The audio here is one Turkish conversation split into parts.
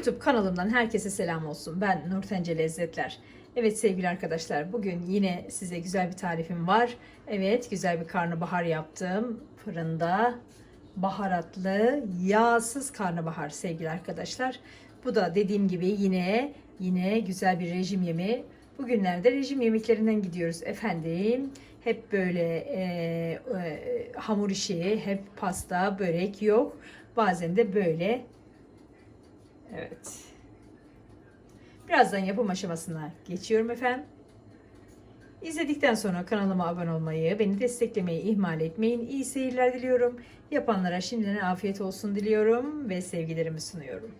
YouTube kanalımdan herkese selam olsun. Ben Nurtence Lezzetler. Evet sevgili arkadaşlar bugün yine size güzel bir tarifim var. Evet güzel bir karnabahar yaptım. Fırında baharatlı yağsız karnabahar sevgili arkadaşlar. Bu da dediğim gibi yine yine güzel bir rejim yemeği. Bugünlerde rejim yemeklerinden gidiyoruz efendim. Hep böyle e, e, hamur işi, hep pasta, börek yok. Bazen de böyle Evet. Birazdan yapım aşamasına geçiyorum efendim. İzledikten sonra kanalıma abone olmayı, beni desteklemeyi ihmal etmeyin. İyi seyirler diliyorum. Yapanlara şimdiden afiyet olsun diliyorum ve sevgilerimi sunuyorum.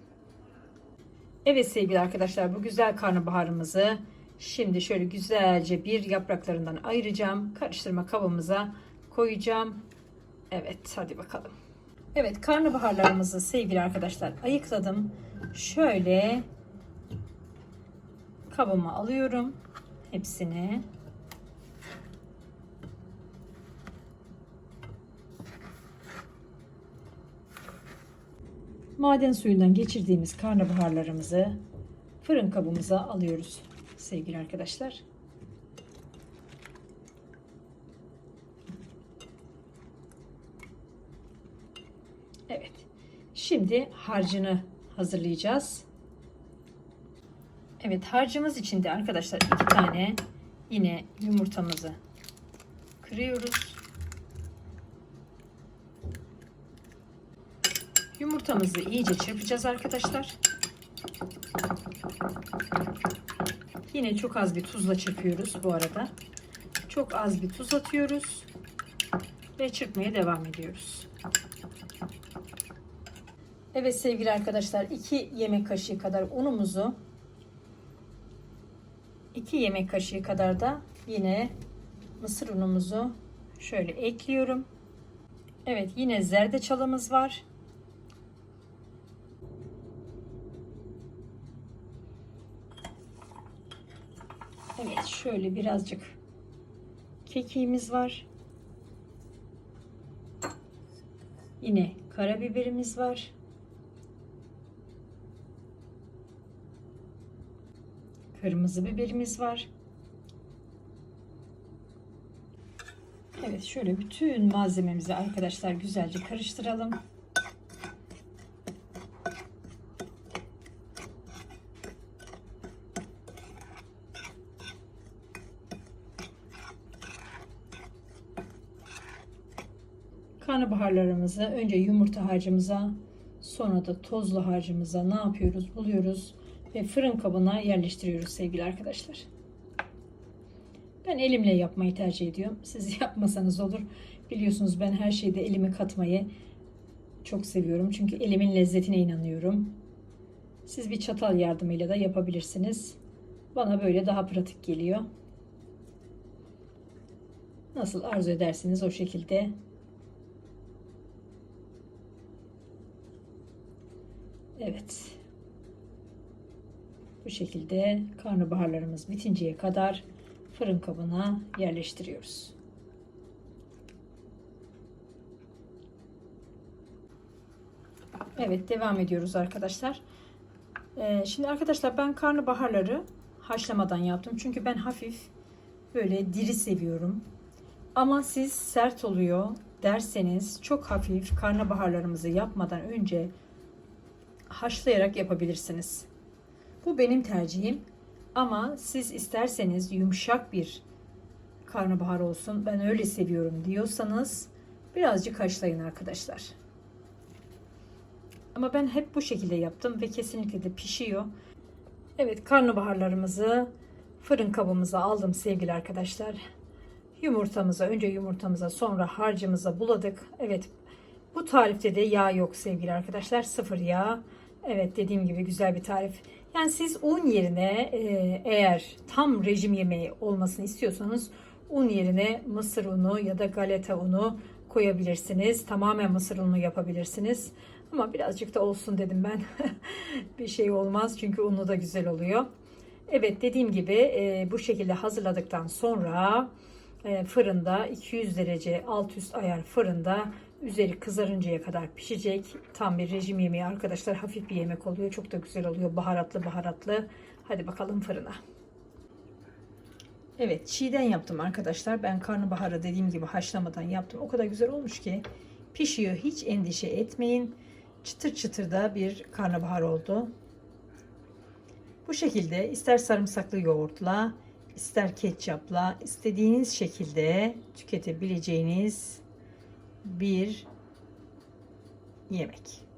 Evet sevgili arkadaşlar bu güzel karnabaharımızı şimdi şöyle güzelce bir yapraklarından ayıracağım. Karıştırma kabımıza koyacağım. Evet hadi bakalım. Evet karnabaharlarımızı sevgili arkadaşlar ayıkladım. Şöyle kabıma alıyorum hepsini. Maden suyundan geçirdiğimiz karnabaharlarımızı fırın kabımıza alıyoruz sevgili arkadaşlar. Evet. Şimdi harcını hazırlayacağız. Evet harcımız için de arkadaşlar iki tane yine yumurtamızı kırıyoruz. Yumurtamızı iyice çırpacağız arkadaşlar. Yine çok az bir tuzla çırpıyoruz bu arada. Çok az bir tuz atıyoruz ve çırpmaya devam ediyoruz. Evet sevgili arkadaşlar 2 yemek kaşığı kadar unumuzu 2 yemek kaşığı kadar da yine mısır unumuzu şöyle ekliyorum. Evet yine zerdeçalımız var. Evet şöyle birazcık kekiğimiz var. Yine karabiberimiz var. Kırmızı biberimiz var. Evet şöyle bütün malzememizi arkadaşlar güzelce karıştıralım. Karnabaharlarımızı önce yumurta harcımıza sonra da tozlu harcımıza ne yapıyoruz? Buluyoruz ve fırın kabına yerleştiriyoruz sevgili arkadaşlar. Ben elimle yapmayı tercih ediyorum. Siz yapmasanız olur. Biliyorsunuz ben her şeyde elimi katmayı çok seviyorum. Çünkü elimin lezzetine inanıyorum. Siz bir çatal yardımıyla da yapabilirsiniz. Bana böyle daha pratik geliyor. Nasıl arzu edersiniz o şekilde Evet. Bu şekilde karnabaharlarımız bitinceye kadar fırın kabına yerleştiriyoruz. Evet devam ediyoruz arkadaşlar. Ee, şimdi arkadaşlar ben karnabaharları haşlamadan yaptım. Çünkü ben hafif böyle diri seviyorum. Ama siz sert oluyor derseniz çok hafif karnabaharlarımızı yapmadan önce haşlayarak yapabilirsiniz. Bu benim tercihim. Ama siz isterseniz yumuşak bir karnabahar olsun ben öyle seviyorum diyorsanız birazcık haşlayın arkadaşlar. Ama ben hep bu şekilde yaptım ve kesinlikle de pişiyor. Evet karnabaharlarımızı fırın kabımıza aldım sevgili arkadaşlar. Yumurtamıza önce yumurtamıza sonra harcımıza buladık. Evet bu tarifte de yağ yok sevgili arkadaşlar. Sıfır yağ. Evet dediğim gibi güzel bir tarif. Yani siz un yerine e, eğer tam rejim yemeği olmasını istiyorsanız un yerine mısır unu ya da galeta unu koyabilirsiniz. Tamamen mısır unu yapabilirsiniz. Ama birazcık da olsun dedim ben. bir şey olmaz çünkü unu da güzel oluyor. Evet dediğim gibi e, bu şekilde hazırladıktan sonra e, fırında 200 derece alt üst ayar fırında Üzeri kızarıncaya kadar pişecek. Tam bir rejim yemeği arkadaşlar. Hafif bir yemek oluyor. Çok da güzel oluyor. Baharatlı baharatlı. Hadi bakalım fırına. Evet çiğden yaptım arkadaşlar. Ben karnabaharı dediğim gibi haşlamadan yaptım. O kadar güzel olmuş ki pişiyor. Hiç endişe etmeyin. Çıtır çıtır da bir karnabahar oldu. Bu şekilde ister sarımsaklı yoğurtla, ister ketçapla istediğiniz şekilde tüketebileceğiniz bir yemek.